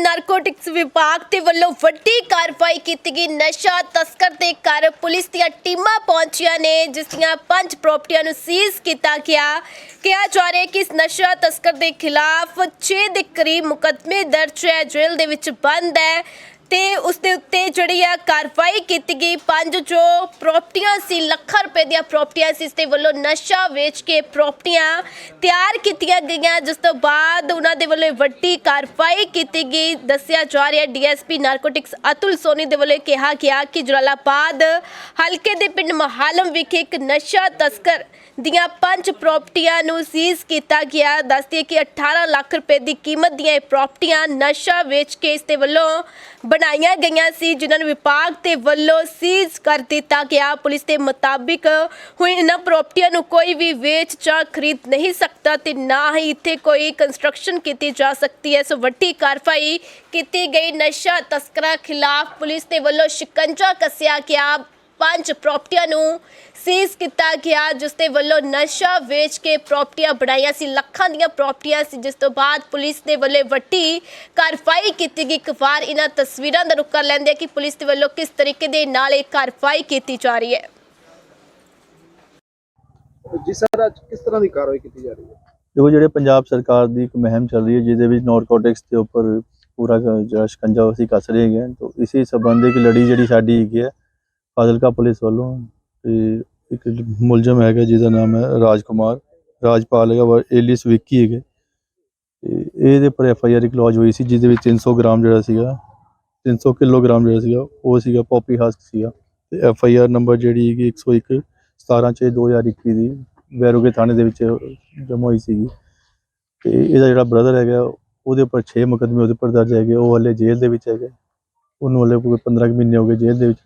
Narcotics ਵਿਭਾਗ ਦੇ ਵੱਲੋਂ ਵੱਡੀ ਕਾਰਵਾਈ ਕੀਤੀ ਗਈ। ਨਸ਼ਾ, ਤਸਕਰ ਦੇ ਘਰ ਪੁਲਿਸ ਦੀਆਂ ਟੀਮਾਂ ਪਹੁੰਚੀਆਂ ਨੇ, ਜਿਸ ਦੀਆਂ ਪੰਜ ਪ੍ਰਾਪਰਟੀਆਂ ਨੂੰ ਸੀਜ਼ ਕੀਤਾ ਗਿਆ। ਕਿਹਾ ਜਾ ਰਿਹਾ ਕਿ ਇਸ ਨਸ਼ਾ, ਤਸਕਰ ਦੇ ਖਿਲਾਫ 6 ਦੇ ਕਰੀਬ ਮੁਕੱਦਮੇ ਦਰਜ ਹੈ, ਜੇਲ੍ਹ ਦੇ ਵਿੱਚ ਬੰਦ ਹੈ। ਤੇ ਉਸ ਦੇ ਉੱਤੇ ਜਿਹੜੀ ਆ ਕਾਰਵਾਈ ਕੀਤੀ ਗਈ। ਪੰਜ ਜੋ ਪ੍ਰਾਪਰਟੀਆਂ ਸੀ, ਲੱਖਾਂ ਰੁਪਏ ਦੀਆਂ ਪ੍ਰਾਪਰਟੀਆਂ ਸੀ, ਇਸ ਦੇ ਵੱਲੋਂ ਨਸ਼ਾ ਵੇਚ ਕੇ ਪ੍ਰਾਪਰਟੀਆਂ ਤਿਆਰ ਕੀਤੀਆਂ ਗਈਆਂ। ਜਿਸ ਤੋਂ ਬਾਅਦ ਉਹਨਾਂ ਦੇ ਵੱਲੋਂ ਵੱਡੀ ਕਾਰਵਾਈ ਕੀਤੀ ਗਈ। ਦੱਸਿਆ ਜਾ ਰਿਹਾ ਡੀਐਸਪੀ ਨਾਰਕੋਟਿਕਸ ਅਤੁਲ ਸੋਨੀ ਦੇ ਵੱਲੋਂ ਕਿਹਾ ਗਿਆ ਕਿ ਜਲਾਲਾਬਾਦ ਹਲਕੇ ਦੇ ਪਿੰਡ ਮਹਾਲਮ ਵਿਖੇ ਇੱਕ ਨਸ਼ਾ ਤਸਕਰ ਦੀਆਂ ਪੰਜ ਪ੍ਰਾਪਰਟੀਆਂ ਨੂੰ ਸੀਜ਼ ਕੀਤਾ ਗਿਆ। ਦੱਸਦੀ ਹੈ ਕਿ 18 ਲੱਖ ਰੁਪਏ ਦੀ ਕੀਮਤ ਦੀਆਂ ਇਹ ਪ੍ਰਾਪਰਟੀਆਂ ਨਸ਼ਾ ਵੇਚ ਕੇ ਇਸ ਦੇ ਵੱਲੋਂ ਬਣਾਈਆਂ ਗਈਆਂ ਸੀ, ਜਿਨ੍ਹਾਂ ਨੂੰ ਵਿਭਾਗ ਦੇ ਵੱਲੋਂ ਸੀਜ਼ ਕਰ ਦਿੱਤਾ ਗਿਆ। ਪੁਲਿਸ ਦੇ ਮੁਤਾਬਿਕ ਹੁਣ ਇਹਨਾਂ ਪ੍ਰਾਪਰਟੀਆਂ ਨੂੰ ਕੋਈ ਵੀ ਵੇਚ ਜਾਂ ਖਰੀਦ ਨਹੀਂ ਸਕਦਾ ਤੇ ਨਾ ਹੀ ਇੱਥੇ ਕੋਈ ਕੰਸਟਰਕਸ਼ਨ ਕੀਤੀ ਜਾ ਸਕਦੀ ਹੈ। ਸੋ ਵੱਡੀ ਕਾਰਵਾਈ ਕੀਤੀ ਗਈ। ਨਸ਼ਾ ਤਸਕਰਾਂ ਖਿਲਾਫ ਪੁਲਿਸ ਦੇ ਵੱਲੋਂ ਸ਼ਿਕੰਜਾ ਕੱਸਿਆ ਗਿਆ। ਪੰਜ ਪ੍ਰਾਪਰਟੀਆਂ ਨੂੰ ਸੀਜ਼ ਕੀਤਾ ਗਿਆ ਜਿਸ ਦੇ ਵੱਲੋਂ ਨਸ਼ਾ ਵੇਚ ਕੇ ਪ੍ਰਾਪਰਟੀਆਂ ਬਣਾਈਆਂ ਸੀ। ਲੱਖਾਂ ਦੀਆਂ ਪ੍ਰਾਪਰਟੀਆਂ ਸੀ ਜਿਸ ਤੋਂ ਬਾਅਦ ਪੁਲਿਸ ਦੇ ਵੱਲੋਂ ਵੱਡੀ ਕਾਰਵਾਈ ਕੀਤੀ ਗਈ। ਇੱਕ ਵਾਰ ਇਹਨਾਂ ਤਸਵੀਰਾਂ ਦਾ ਰੁੱਖ ਕਰ ਲੈਂਦੇ ਕਿ ਪੁਲਿਸ ਦੇ ਵੱਲੋਂ ਕਿਸ ਤਰੀਕੇ ਦੇ ਨਾਲ ਇਹ ਕਾਰਵਾਈ ਕੀਤੀ ਜਾ ਰਹੀ ਹੈ। ਜੀ ਸਰ ਅੱਜ ਕਿਸ ਤਰ੍ਹਾਂ ਦੀ ਕਾਰਵਾਈ ਕੀਤੀ ਜਾ ਰਹੀ ਹੈ? ਦੇਖੋ ਜਿਹੜੇ ਪੰਜਾਬ ਸਰਕਾਰ ਦੀ ਇੱਕ ਮੁਹਿੰਮ ਚੱਲ ਰਹੀ ਹੈ ਜਿਹਦੇ ਵਿੱਚ ਨਾਰਕੋਟਿਕਸ ਦੇ ਉੱਪਰ ਪੂਰਾ ਜਿਹੜਾ ਸ਼ਿਕੰਜਾ ਅਸੀਂ ਕੱਸ ਰਹੇ ਹੈਗੇ। ਤਾਂ ਇਸੇ ਸੰਬੰਧ ਇੱਕ ਲੜੀ ਜਿਹੜੀ ਸਾਡੀ ਹੈਗੀ ਹੈ ਫਾਜ਼ਿਲਕਾ ਪੁਲਿਸ ਵੱਲੋਂ ਤੇ ਇੱਕ ਮੁਲਜ਼ਮ ਹੈਗਾ ਜਿਹਦਾ ਨਾਮ ਹੈ ਰਾਜਕੁਮਾਰ, ਰਾਜਪਾਲ ਹੈਗਾ, ਵਾ ਏਲੀਸ ਵਿੱਕੀ ਹੈਗੇ। ਤੇ ਇਹਦੇ ਉੱਪਰ ਐਫ ਆਈ ਆਰ ਕਲੌਜ ਹੋਈ ਸੀ ਜਿਹਦੇ ਵਿੱਚ 300 ਗ੍ਰਾਮ ਜਿਹੜਾ ਸੀਗਾ 300 ਕਿਲੋਗ੍ਰਾਮ ਜਿਹੜਾ ਸੀਗਾ, ਉਹ ਸੀਗਾ ਪੋਪੀ ਹਸਕ ਸੀਗਾ। ਤੇ ਐਫ ਆਈ ਆਰ ਨੰਬਰ ਜਿਹੜੀ ਹੈਗੀ 101 17 6 2021 ਦੀ ਵੈਰੋਗੇ ਥਾਣੇ ਦੇ ਵਿੱਚ ਜਮ੍ਹਾਂ ਹੋਈ ਸੀਗੀ। ਤੇ ਇਹਦਾ ਜਿਹੜਾ ਬ੍ਰਦਰ ਹੈਗਾ, ਉਹਦੇ ਉੱਪਰ 6 ਮੁਕੱਦਮੇ ਉਹਦੇ ਉੱਪਰ ਦਰਜ ਹੈਗੇ, ਉਹ ਹਲੇ ਜੇਲ੍ਹ ਦੇ ਵਿੱਚ ਹੈਗੇ। ਉਹਨੂੰ ਹਲੇ ਕੋਈ 15 ਕੁ ਮਹੀਨੇ ਹੋ ਗਏ ਜੇਲ੍ਹ ਦੇ ਵਿੱਚ।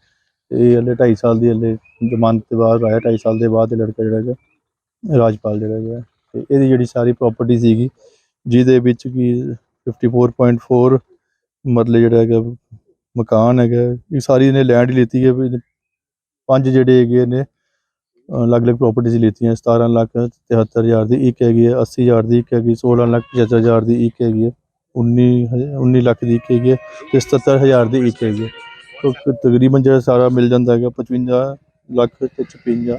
ਇਹ ਹਲੇ 2.5 ਸਾਲ ਦੀ ਹਲੇ ਜ਼ਮਾਨਤ ਤੇ ਬਾਹਰ ਆਇਆ 2.5 ਸਾਲ ਦੇ ਬਾਅਦ ਇਹ ਲੜਕਾ ਜਿਹੜਾ ਹੈਗਾ, ਰਾਜਪਾਲ ਜਿਹੜਾ ਹੈਗਾ ਤੇ ਇਹਦੀ ਜਿਹੜੀ ਸਾਰੀ ਪ੍ਰਾਪਰਟੀ ਸੀਗੀ, ਜਿਹਦੇ ਵਿੱਚ ਕੀ 54.4 ਮਤਲਬ ਜਿਹੜਾ ਹੈਗਾ, ਮਕਾਨ ਹੈਗਾ, ਇਹ ਸਾਰੀ ਇਹਨੇ ਲੈਂਡ ਹੀ ਲਿੱਤੀ ਹੈ ਵੀ ਪੰਜ ਜਿਹੜੇ ਹੈਗੇ ਨੇ ਅਲੱਗ-ਅਲੱਗ ਪ੍ਰਾਪਰਟੀਆਂ ਲਿੱਤੀਆਂ 17 ਲੱਖ 73000 ਦੀ ਇੱਕ ਹੈਗੀ ਹੈ 80000 ਦੀ ਇੱਕ ਹੈਗੀ 16 ਲੱਖ 75000 ਦੀ ਇੱਕ ਹੈਗੀ ਹੈ 19 ਹਜ਼ਾਰ- 19 ਲੱਖ ਦੀ ਇੱਕ ਹੈਗੀ ਹੈ ਤੇ 77000 ਦੀ ਇੱਕ ਹੈਗੀ ਹੈ। ਤੋ ਤਕਰੀਬਨ ਜਿਹੜਾ ਸਾਰਾ ਮਿਲ ਜਾਂਦਾ ਹੈਗਾ 55 ਲੱਖ ਤੇ 56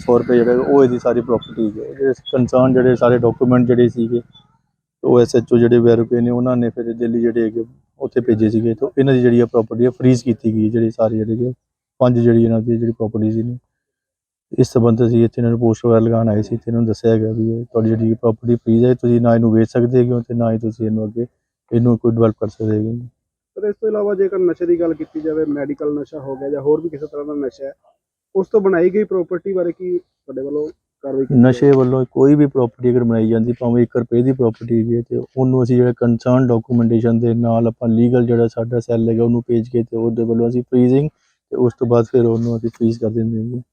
ਸੌ ਰੁਪਏ ਜਿਹੜਾ ਹੈਗਾ ਉਹ ਇਹਦੀ ਸਾਰੀ ਪ੍ਰਾਪਰਟੀ ਹੈ। ਜਿਹੜੇ ਕੰਸਰਨ ਜਿਹੜੇ ਸਾਰੇ ਡਾਕੂਮੈਂਟ ਜਿਹੜੇ ਸੀਗੇ, ਉਹ ਐਸਐਚਓ ਜਿਹੜੇ ਵੈਰੂਪੇ ਨੇ, ਉਹਨਾਂ ਨੇ ਫਿਰ ਦਿੱਲੀ ਜਿਹੜੇ ਹੈਗੇ ਉੱਥੇ ਭੇਜੇ ਸੀਗੇ। ਤਾਂ ਇਹਨਾਂ ਦੀ ਜਿਹੜੀ ਪ੍ਰਾਪਰਟੀ ਹੈ ਫ੍ਰੀਜ਼ ਕੀਤੀ ਗਈ ਹੈ ਜਿਹੜੀ ਸਾਰੀ ਜਿਹੜੀ ਪੰਜ ਜਿਹੜੀ ਇਹਨਾਂ ਦੀ ਜਿਹੜੀ ਪ੍ਰਾਪਰਟੀ ਨੇ ਇਸ ਸੰਬੰਧ ਅਸੀਂ ਇੱਥੇ ਇਹਨਾਂ ਨੂੰ ਪੋਸਟ ਵਗੈਰਾ ਲਗਾਉਣ ਆਏ ਸੀ। ਇੱਥੇ ਇਹਨਾਂ ਨੂੰ ਦੱਸਿਆ ਗਿਆ ਵੀ ਇਹ ਤੁਹਾਡੀ ਜਿਹੜੀ ਪ੍ਰਾਪਰਟੀ ਫ੍ਰੀਜ਼ ਹੈ, ਤੁਸੀਂ ਨਾ ਇਹਨੂੰ ਵੇਚ ਸਕਦੇ ਹੈਗੇ ਹੋ ਤੇ ਨਾ ਹੀ ਤੁਸੀਂ ਇਹਨੂੰ ਅੱਗੇ, ਇਹਨੂੰ ਕੋਈ ਡਿਵੈਲਪ ਕਰ ਸਕਦੇ ਹੈਗੇ ਹੋ। ਪਰ ਇਸ ਤੋਂ ਇਲਾਵਾ ਜੇਕਰ ਨਸ਼ੇ ਦੀ ਗੱਲ ਕੀਤੀ ਜਾਵੇ, ਮੈਡੀਕਲ ਨਸ਼ਾ ਹੋ ਗਿਆ ਜਾਂ ਹੋਰ ਵੀ ਕਿਸੇ ਤਰ੍ਹਾਂ ਦਾ ਨਸ਼ਾ ਹੈ, ਉਸ ਤੋਂ ਬਣਾਈ ਗਈ ਪ੍ਰਾਪਰਟੀ ਬਾਰੇ ਕੀ ਤੁਹਾਡੇ ਵੱਲੋਂ ਕਾਰਵਾਈ ਨਸ਼ੇ ਵੱਲੋਂ ਕੋਈ ਵੀ ਪ੍ਰਾਪਰਟੀ ਅਗਰ ਬਣਾਈ ਜਾਂਦੀ, ਭਾਵੇਂ 1 ਰੁਪਏ ਦੀ ਪ੍ਰਾਪਰਟੀ ਵੀ ਹੈ ਤੇ ਉਹਨੂੰ ਅਸੀਂ ਜਿਹੜਾ ਕੰਸਰਨ ਡਾਕੂਮੈਂਟੇਸ਼ਨ ਦੇ ਨਾਲ ਆਪਾਂ ਲੀਗਲ ਜਿਹੜਾ ਸਾਡਾ ਸੈੱਲ ਹੈਗਾ ਉਹਨੂੰ ਭੇਜ ਕੇ ਤੇ ਉਹਦੇ ਵੱਲੋਂ ਅਸੀਂ ਫ੍ਰੀਜ਼ਿੰਗ ਤੇ ਉਸ ਤੋਂ ਬਾਅਦ ਫਿਰ ਉਹਨੂੰ ਅਸੀਂ ਫ੍ਰੀਜ਼ ਕਰ ਦਿੰਦੇ ਹਾਂ